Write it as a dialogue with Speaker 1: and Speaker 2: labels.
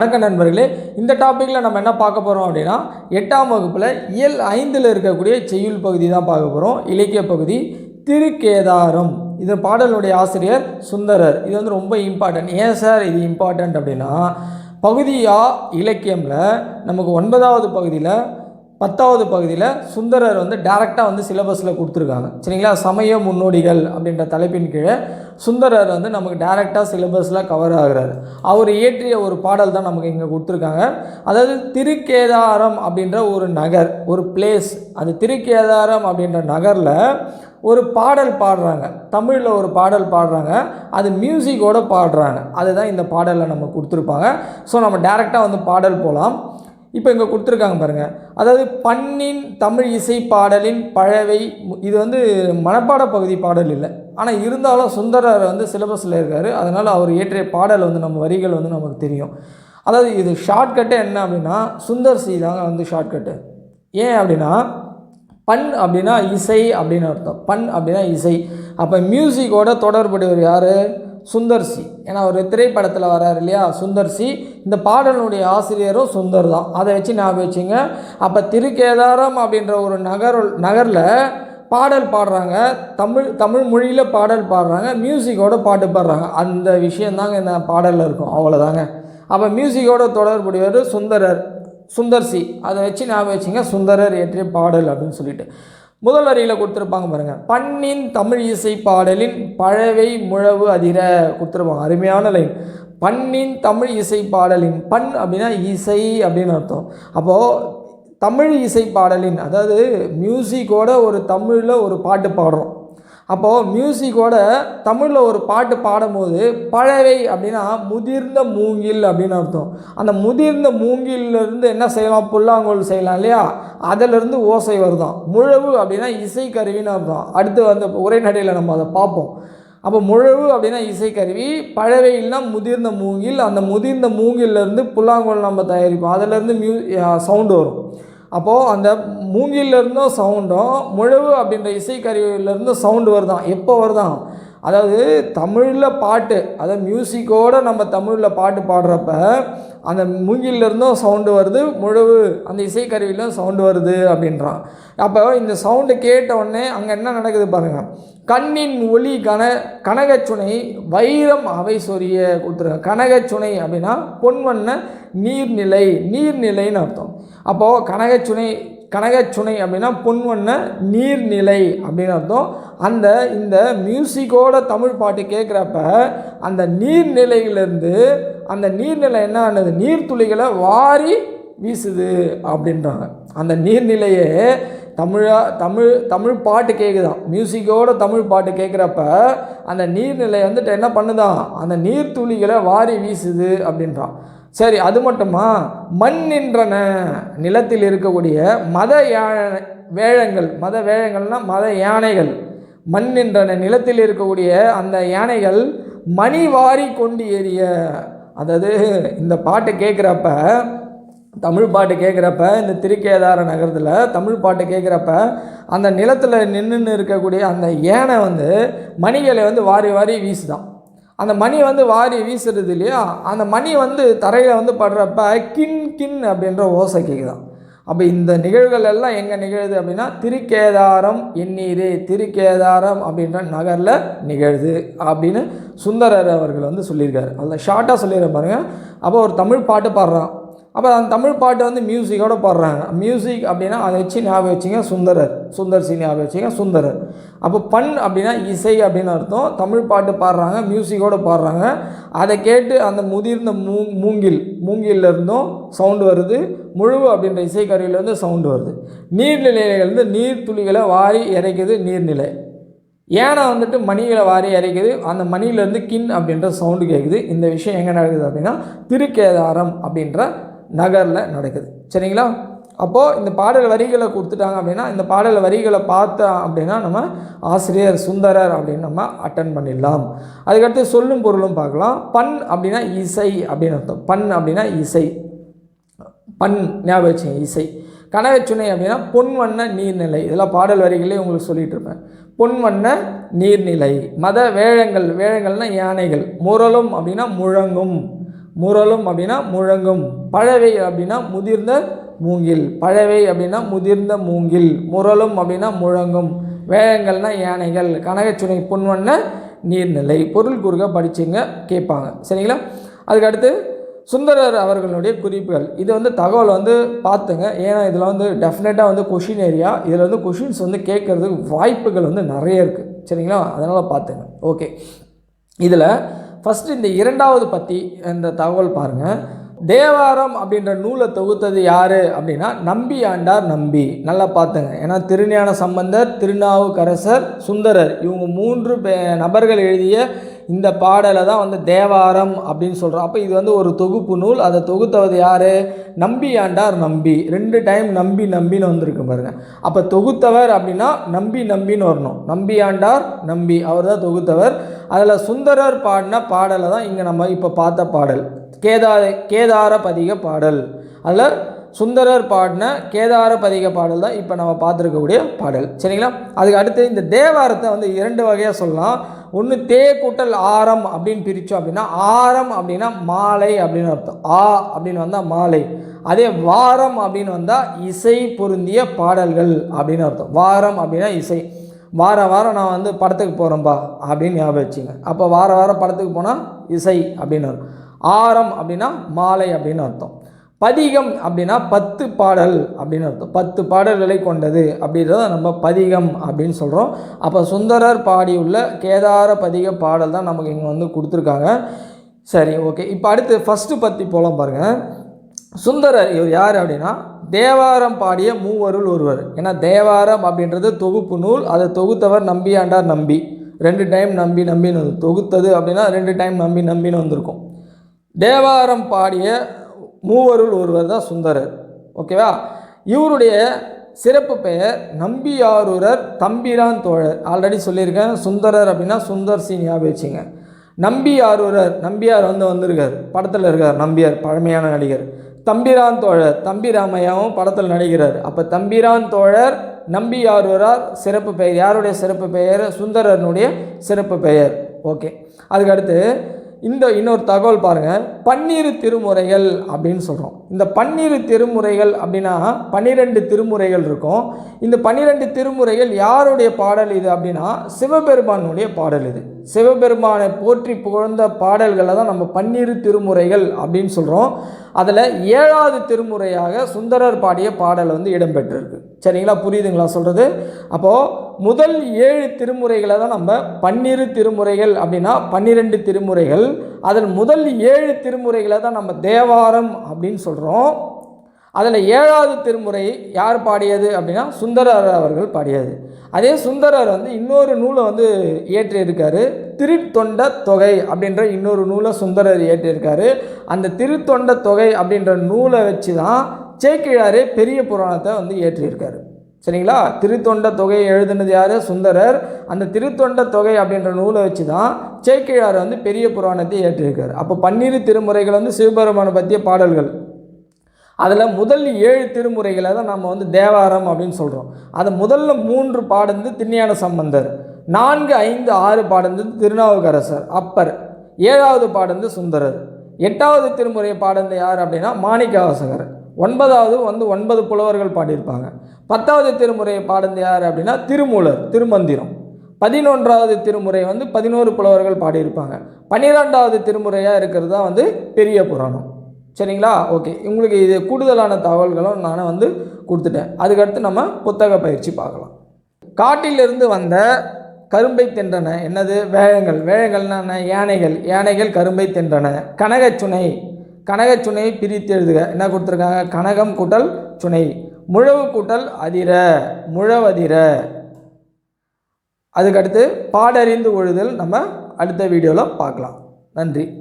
Speaker 1: வணக்கம் நண்பர்களே இந்த டாப்பிக்கில் நம்ம என்ன பார்க்க போகிறோம் அப்படின்னா எட்டாம் வகுப்பில் இயல் ஐந்தில் இருக்கக்கூடிய செய்யுள் பகுதி தான் பார்க்க போகிறோம் இலக்கிய பகுதி திருக்கேதாரம். இது பாடலுடைய ஆசிரியர் சுந்தரர். இது வந்து ரொம்ப இம்பார்ட்டன்ட் ஏன் சார் இது இம்பார்ட்டன்ட் அப்படின்னா பகுதியா இலக்கியமில் நமக்கு ஒன்பதாவது பகுதியில் பத்தாவது பகுதியில் சுந்தரர் வந்து டேரெக்டாக வந்து சிலபஸில் கொடுத்துருக்காங்க. சரிங்களா? சமய முன்னோடிகள் அப்படின்ற தலைப்பின் கீழே சுந்தரர் வந்து நமக்கு டேரெக்டாக சிலபஸில் கவர் ஆகுறாரு. அவர் இயற்றிய ஒரு பாடல் தான் நமக்கு இங்கே கொடுத்துருக்காங்க. அதாவது திருக்கேதாரம் அப்படின்ற ஒரு நகர் ஒரு பிளேஸ் அது திருக்கேதாரம் அப்படின்ற நகரில் ஒரு பாடல் பாடுறாங்க. தமிழில் ஒரு பாடல் பாடுறாங்க. அது மியூசிக்கோட பாடுறாங்க. அதுதான் இந்த பாடலில் நம்ம கொடுத்துருப்பாங்க. ஸோ நம்ம டேரெக்டாக வந்து பாடல் போகலாம் இப்போ இங்கே கொடுத்துருக்காங்க பாருங்கள் அதாவது பண்ணின் தமிழ் இசை பாடலின் பழவை இது வந்து மனப்பாட பகுதி பாடல் இல்லை. ஆனால் இருந்தாலும் சுந்தரர் வந்து சிலபஸில் இருக்கார். அதனால் அவர் இயற்றிய பாடல் வந்து நம்ம வரிகள் வந்து நமக்கு தெரியும். அதாவது இது ஷார்ட்கட்டு என்ன அப்படின்னா சுந்தர் சி தாங்க வந்து ஷார்ட்கட்டு ஏன் அப்படின்னா பண் அப்படின்னா இசை அப்படின்னு அர்த்தம். பண் அப்படின்னா இசை. அப்போ மியூசிக்கோட தொடர்புடையவர் யார்? சுந்தர்சி. ஏன்னா ஒரு திரைப்படத்தில் வர்றார் இல்லையா சுந்தர்சி. இந்த பாடலுடைய ஆசிரியரும் சுந்தர் தான் அதை வச்சு ஞாபகம் வச்சுங்க. அப்போ திருக்கேதாரம் அப்படின்ற ஒரு நகர் நகரில் பாடல் பாடுறாங்க. தமிழ் தமிழ் மொழியில் பாடல் பாடுறாங்க. மியூசிக்கோட பாட்டு பாடுறாங்க. அந்த விஷயந்தாங்க இந்த பாடலில் இருக்கும். அவ்வளோதாங்க அப்போ மியூசிக்கோட தொடர்புடையவர் சுந்தரர் சுந்தர்சி. அதை வச்சு ஞாபகம் வச்சுங்க. சுந்தரர் இயற்றிய பாடல் அப்படின்னு சொல்லிட்டு. முதல் வரியில் கொடுத்துருப்பாங்க பாருங்கள் பண்ணின் தமிழ் இசை பாடலின் பழவை முழவு அதிர கொடுத்துருப்பாங்க. அருமையான லைன் பண்ணின் தமிழ் இசை பாடலின் பண் அப்படின்னா இசை அப்படின்னு அர்த்தம். அப்போது தமிழ் இசை பாடலின் அதாவது மியூசிக்கோட ஒரு தமிழில் ஒரு பாட்டு பாடுறோம். அப்போது மியூசிக்கோட தமிழில் ஒரு பாட்டு பாடும்போது பழவை அப்படின்னா முதிர்ந்த மூங்கில் அப்படின்னு அர்த்தம். அந்த முதிர்ந்த மூங்கிலிருந்து என்ன செய்யலாம்? புல்லாங்கோல் செய்யலாம் இல்லையா? அதிலிருந்து ஓசை வருதான். முழவு அப்படின்னா இசைக்கருவின்னு அர்த்தம். அடுத்து அந்த உரைநடையில் நம்ம அதை பார்ப்போம். அப்போ முழவு அப்படின்னா இசைக்கருவி பழவையில்னா முதிர்ந்த மூங்கில். அந்த முதிர்ந்த மூங்கிலேருந்து புல்லாங்கோல் நம்ம தயாரிப்போம். அதிலேருந்து மியூ சவுண்டு வரும். அப்போது அந்த மூங்கிலிருந்தும் சவுண்டும் முழவு அப்படின்ற இசைக்கருவியிலேருந்து சவுண்டு வருதான் எப்போ வருதான் அதாவது தமிழில் பாட்டு அதாவது மியூசிக்கோடு நம்ம தமிழில் பாட்டு பாடுறப்ப அந்த மூங்கிலிருந்தும் சவுண்டு வருது முழவு அந்த இசைக்கருவியிலும் சவுண்டு வருது அப்படின்றான். அப்போ இந்த சவுண்டு கேட்ட உடனே அங்கே என்ன நடக்குது பாருங்கள் கண்ணின் ஒளி கன கனகச்சுனை வைரம் அவை சொரிய கொடுத்துருக்காங்க கனகச்சுனை அப்படின்னா பொன்வண்ண நீர்நிலை நீர்நிலைன்னு அர்த்தம். அப்போது கனகச்சுனை கனகச்சுனை அப்படின்னா பொன்வண்ண நீர்நிலை அப்படின்னு அர்த்தம். அந்த இந்த மியூசிக்கோட தமிழ் பாட்டு கேட்குறப்ப அந்த நீர்நிலையிலேருந்து அந்த நீர்நிலை என்ன ஆனது? நீர்த்துளிகளை வாரி வீசுது அப்படின்றாங்க. அந்த நீர்நிலையே தமிழா தமிழ் தமிழ் பாட்டு கேட்குதான் மியூசிக்கோட தமிழ் பாட்டு கேட்குறப்ப அந்த நீர்நிலை வந்துட்டு என்ன பண்ணுதான்? அந்த நீர்த்துளிகளை வாரி வீசுது அப்படின்றான். சரி அது மட்டுமா? மண் நின்றன நிலத்தில் இருக்கக்கூடிய மத யானை வேழங்கள் மத வேழங்கள்னால் மத யானைகள். மண் நின்றன நிலத்தில் இருக்கக்கூடிய அந்த யானைகள் மணி வாரி கொண்டு ஏறிய அதாவது இந்த பாட்டு கேட்குறப்ப தமிழ் பாட்டு கேட்குறப்ப இந்த திருக்கேதார நகரத்தில் தமிழ் பாட்டு கேட்குறப்ப அந்த நிலத்தில் நின்றுன்னு இருக்கக்கூடிய அந்த யானை வந்து மணிகளை வந்து வாரி வாரி வீசுதான். அந்த மணி வந்து வாரி வீசுறது இல்லையா? அந்த மணி வந்து தரையில் வந்து படுறப்ப கின் கின் அப்படின்ற ஓசை கேட்குதான் அப்போ இந்த நிகழ்வுகள் எல்லாம் எங்கே நிகழுது அப்படின்னா திருக்கேதாரம் எண்ணீர் திருக்கேதாரம் அப்படின்ற நகரில் நிகழுது அப்படின்னு சுந்தரர் அவர்கள் வந்து சொல்லியிருக்காரு. அதில் ஷார்ட்டாக சொல்லிடுற பாருங்கள் அப்போ ஒரு தமிழ் பாட்டு பாடுறான். அப்போ அந்த தமிழ் பாட்டு வந்து மியூசிக்கோட பாடுறாங்க. மியூசிக் அப்படின்னா அதை வச்சு ஞாபகம் வச்சுங்க சுந்தரர். சுந்தர் சி ஞாபகம் வச்சுங்க சுந்தரர். அப்போ பண் அப்படின்னா இசை அப்படின்னு அர்த்தம். தமிழ் பாட்டு பாடுறாங்க மியூசிக்கோட பாடுறாங்க. அதை கேட்டு அந்த முதிர்ந்த மூ மூங்கில் மூங்கில்ல இருந்தும் சவுண்டு வருது. முழுவு அப்படின்ற இசைக்கருவியிலேருந்து சவுண்டு வருது. நீர்நிலையிலேருந்து நீர் துளிகளை வாரி இறைக்குது நீர்நிலை. ஏனை வந்துட்டு மணிகளை வாரி இறைக்குது. அந்த மணியிலேருந்து கின் அப்படின்ற சவுண்டு கேட்குது இந்த விஷயம் எங்கே நடக்குது அப்படின்னா திருக்கேதாரம் அப்படின்ற நகரில் நடக்குது. சரிங்களா? அப்போது இந்த பாடல் வரிகளை கொடுத்துட்டாங்க அப்படின்னா இந்த பாடல் வரிகளை பார்த்தோம் அப்படின்னா நம்ம ஆசிரியர் சுந்தரர் அப்படின்னு நம்ம அட்டன் பண்ணிடலாம். அதுக்கடுத்து சொல்லும் பொருளும் பார்க்கலாம். பண் அப்படின்னா இசை அப்படின்னு அர்த்தம். பண் அப்படின்னா இசை. பண் ஞாபகம் வச்சுங்க இசை. கனவச்சுனை அப்படின்னா பொன்வண்ண நீர்நிலை. இதெல்லாம் பாடல் வரிகளே உங்களுக்கு சொல்லிட்டு இருப்பேன். பொன்வண்ண நீர்நிலை. மத வேழங்கள் வேழங்கள்னால் யானைகள். முரலும் அப்படின்னா முழங்கும். முரலும் அப்படின்னா முழங்கும். பழவை அப்படின்னா முதிர்ந்த மூங்கில். பழவை அப்படின்னா முதிர்ந்த மூங்கில். முரலும் அப்படின்னா முழங்கும். வேகங்கள்னா யானைகள். கனகச்சுனை பொன்வண்ண நீர்நிலை. பொருள் குறுக படிச்சுங்க கேட்பாங்க. சரிங்களா? அதுக்கடுத்து சுந்தரர் அவர்களுடைய குறிப்புகள். இது வந்து தகவல் வந்து பார்த்துங்க. ஏன்னா இதில் வந்து டெஃபினட்டாக வந்து கொஷின் ஏரியா இதில் வந்து கொஷின்ஸ் வந்து கேட்குறதுக்கு வாய்ப்புகள் வந்து நிறைய இருக்குது சரிங்களா? அதனால் பார்த்துங்க. ஓகே இதில் ஃபஸ்ட்டு இந்த இரண்டாவது பற்றி இந்த தகவல் பாருங்கள் தேவாரம் அப்படின்ற நூலை தொகுத்தது யார் அப்படின்னா நம்பி ஆண்டார் நம்பி. நல்லா பார்த்துங்க. ஏன்னா திருஞான சம்பந்தர் திருநாவுக்கரசர் சுந்தரர் இவங்க மூன்று பே நபர்கள் எழுதிய இந்த பாடலை தான் வந்து தேவாரம் அப்படின்னு சொல்கிறோம் அப்போ இது வந்து ஒரு தொகுப்பு நூல். அதை தொகுத்தவது யார்? நம்பி ஆண்டார் நம்பி. ரெண்டு டைம் நம்பி நம்பின்னு வந்திருக்கு பாருங்கள் அப்போ தொகுத்தவர் அப்படின்னா நம்பி நம்பின்னு வரணும். நம்பி ஆண்டார் நம்பி. அவர் தான் தொகுத்தவர். அதில் சுந்தரர் பாடின பாடலை தான் இங்கே நம்ம இப்போ பார்த்த பாடல். கேதார கேதார பதிக பாடல். அதில் சுந்தரர் பாடின கேதார பதிக பாடல் தான் இப்போ நம்ம பார்த்துருக்கக்கூடிய பாடல். சரிங்களா? அதுக்கு அடுத்து இந்த தேவாரத்தை வந்து இரண்டு வகையாக சொல்லலாம். ஒன்று தே கூட்டல் ஆரம் அப்படின்னு பிரித்தோம் அப்படின்னா ஆரம் அப்படின்னா மாலை அப்படின்னு அர்த்தம். ஆ அப்படின்னு வந்தால் மாலை. அதே வாரம் அப்படின்னு வந்தால் இசை பொருந்திய பாடல்கள் அப்படின்னு அர்த்தம். வாரம் அப்படின்னா இசை. வார வாரம் நான் வந்து படத்துக்கு போகிறேன்ப்பா அப்படின்னு ஞாபகம் வச்சுங்க. அப்போ வார வாரம் படத்துக்கு போனால் இசை அப்படின்னு அர்த்தம். ஆரம் அப்படின்னா மாலை அப்படின்னு அர்த்தம். பதிகம் அப்படின்னா பத்து பாடல் அப்படின்னு அர்த்தம். பத்து பாடல்களை கொண்டது அப்படின்றத நம்ம பதிகம் அப்படின்னு சொல்கிறோம் அப்போ சுந்தரர் பாடியுள்ள கேதார பதிக பாடல் தான் நமக்கு இங்கே வந்து கொடுத்துருக்காங்க. சரி ஓகே. இப்போ அடுத்து ஃபஸ்ட்டு பற்றி போகலாம் பாருங்கள் சுந்தரர் இவர் யார் அப்படின்னா தேவாரம் பாடிய மூவருள் ஒருவர். ஏன்னா தேவாரம் அப்படின்றது தொகுப்பு நூல் அதை தொகுத்தவர் நம்பியாண்டார் நம்பி. ரெண்டு டைம் நம்பி நம்பின்னு தொகுத்தது அப்படின்னா ரெண்டு டைம் நம்பி நம்பின்னு வந்திருக்கும். தேவாரம் பாடிய மூவருள் ஒருவர் தான் சுந்தரர். ஓகேவா? இவருடைய சிறப்பு பெயர் நம்பியாரூரர் தம்பிரான் தோழர். ஆல்ரெடி சொல்லியிருக்கேன். சுந்தரர் அப்படின்னா சுந்தர் சி ஞாபகம் வச்சுங்க. நம்பியாரூரர் நம்பியார் வந்து வந்திருக்கார். படத்தில் இருக்கார் நம்பியார் பழமையான நடிகர். தம்பிரான் தோழர் தம்பி ராமையாவும் படத்தில் நடிக்கிறார். அப்போ தம்பிரான் தோழர் நம்பியாரூரார் சிறப்பு பெயர். யாருடைய சிறப்பு பெயர்? சுந்தரனுடைய சிறப்பு பெயர். ஓகே. அதுக்கடுத்து இந்த இன்னொரு தகவல் பாருங்கள் பன்னிரு திருமுறைகள் அப்படின்னு சொல்கிறோம் இந்த பன்னிரு திருமுறைகள் அப்படின்னா பன்னிரெண்டு திருமுறைகள் இருக்கும். இந்த பன்னிரெண்டு திருமுறைகள் யாருடைய பாடல் இது அப்படின்னா சிவபெருமானுடைய பாடல் இது. சிவபெருமானை போற்றி புகழ்ந்த பாடல்களை தான் நம்ம பன்னிரு திருமுறைகள் அப்படின்னு சொல்கிறோம் அதில் ஏழாவது திருமுறையாக சுந்தரர் பாடிய பாடல் வந்து இடம்பெற்றிருக்கு. சரிங்களா? புரியுதுங்களா சொல்கிறது அப்போது முதல் ஏழு திருமுறைகளை தான் நம்ம பன்னிரு திருமுறைகள் அப்படின்னா பன்னிரெண்டு திருமுறைகள். அதில் முதல் ஏழு திருமுறைகளை தான் நம்ம தேவாரம் அப்படின்னு சொல்கிறோம் அதில் ஏழாவது திருமுறை யார் பாடியது அப்படின்னா சுந்தரர் அவர்கள் பாடியது. அதே சுந்தரர் வந்து இன்னொரு நூலை வந்து இயற்றியிருக்காரு திருத்தொண்ட தொகை அப்படின்ற இன்னொரு நூலை சுந்தரர் இயற்றியிருக்காரு. அந்த திருத்தொண்ட தொகை அப்படின்ற நூலை வச்சு தான் சேக்கிழாரே பெரிய புராணத்தை வந்து இயற்றியிருக்காரு. சரிங்களா? திருத்தொண்ட தொகையை எழுதுனது யார்? சுந்தரர். அந்த திருத்தொண்ட தொகை அப்படின்ற நூலை வச்சு தான் சேக்கிழார் வந்து பெரிய புராணத்தை இயற்றியிருக்காரு. அப்போ பன்னிரு திருமுறைகள் வந்து சிவபெருமானை பற்றிய பாடல்கள். அதில் முதல் ஏழு திருமுறைகளை தான் நம்ம வந்து தேவாரம் அப்படின்னு சொல்கிறோம் அது முதல்ல மூன்று பாடுந்து திண்ணியான சம்பந்தர் நான்கு ஐந்து ஆறு பாடுந்து திருநாவுக்கரசர் அப்பர் ஏழாவது பாடுந்து சுந்தரர். எட்டாவது திருமுறை பாடுந்து யார் அப்படின்னா மாணிக்கவாசகர். ஒன்பதாவது வந்து ஒன்பது புலவர்கள் பாடியிருப்பாங்க. பத்தாவது திருமுறையை பாடுந்து யார் அப்படின்னா திருமூலர் திருமந்திரம். பதினொன்றாவது திருமுறை வந்து பதினோரு புலவர்கள் பாடியிருப்பாங்க. பன்னிரெண்டாவது திருமுறையாக இருக்கிறது தான் வந்து பெரிய புராணம். சரிங்களா? ஓகே உங்களுக்கு இது கூடுதலான தகவல்களும் நான் வந்து கொடுத்துட்டேன். அதுக்கடுத்து நம்ம புத்தக பயிற்சி பார்க்கலாம். காட்டிலிருந்து வந்த கரும்பை தின்றன. என்னது? வேழங்கள் வேழங்கள்னா யானைகள். யானைகள் கரும்பை தின்றன. கனகச்சுனை. கனகச்சுனை பிரித்து எழுதுக. என்ன கொடுத்துருக்காங்க? கனகம் கூட்டல் சுனை. முழவு கூட்டல் அதிர. முழவதிர. அதுக்கடுத்து பாடறிந்து ஒழுதல் நம்ம அடுத்த வீடியோவில் பார்க்கலாம். நன்றி.